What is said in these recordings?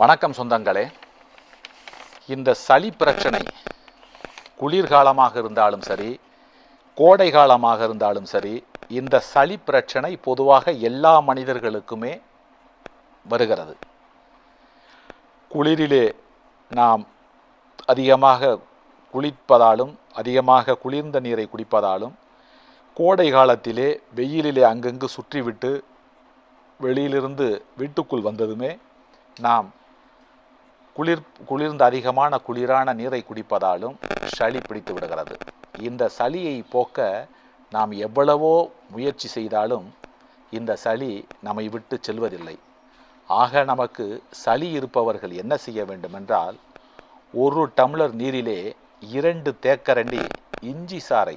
வணக்கம் சொந்தங்களே. இந்த சளி பிரச்சனை குளிர்காலமாக இருந்தாலும் சரி கோடை காலமாக இருந்தாலும் சரி இந்த சளி பிரச்சனை பொதுவாக எல்லா மனிதர்களுக்குமே வருகிறது. குளிரிலே நாம் அதிகமாக குளிப்பதாலும் அதிகமாக குளிர்ந்த நீரை குடிப்பதாலும் கோடை காலத்திலே வெயிலிலே அங்கங்கு சுற்றிவிட்டு வெளியிலிருந்து வீட்டுக்குள் வந்ததுமே நாம் குளிர் குளிர்ந்த அதிகமான குளிரான நீரை குடிப்பதாலும் சளி பிடித்து விடுகிறது. இந்த சளியை போக்க நாம் எவ்வளவோ முயற்சி செய்தாலும் இந்த சளி நம்மை விட்டு செல்வதில்லை. ஆக நமக்கு சளி இருப்பவர்கள் என்ன செய்ய வேண்டுமென்றால் ஒரு டம்ளர் நீரிலே இரண்டு தேக்கரண்டி இஞ்சி சாறை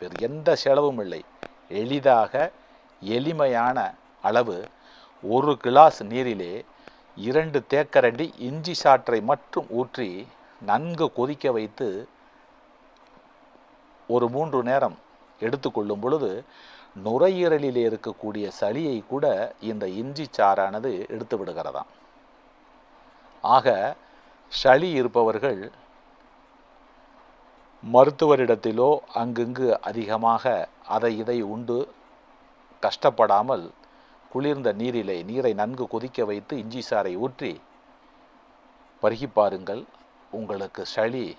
வேறு எந்த செலவும் இல்லை. எளிதாக எளிமையான அளவு ஒரு கிளாஸ் நீரிலே இரண்டு தேக்கரண்டி இஞ்சி சாற்றை மட்டும் ஊற்றி நன்கு கொதிக்க வைத்து ஒரு மூன்று நேரம் எடுத்துக்கொள்ளும் பொழுது நுரையீரலில் இருக்கக்கூடிய சளியை கூட இந்த இஞ்சி சாறானது எடுத்து விடுகிறதாம். ஆக சளி இருப்பவர்கள் மருத்துவரிடத்திலோ அங்கங்கு அதிகமாக அதை இதை உண்டு கஷ்டப்படாமல் குளிர்ந்த நீரிலே நீரை நன்கு கொதிக்க வைத்து இஞ்சி சாறை ஊற்றி பருகி பாருங்கள் உங்களுக்கு சளி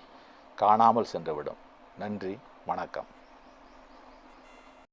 காணாமல் சென்றுவிடும். நன்றி வணக்கம்.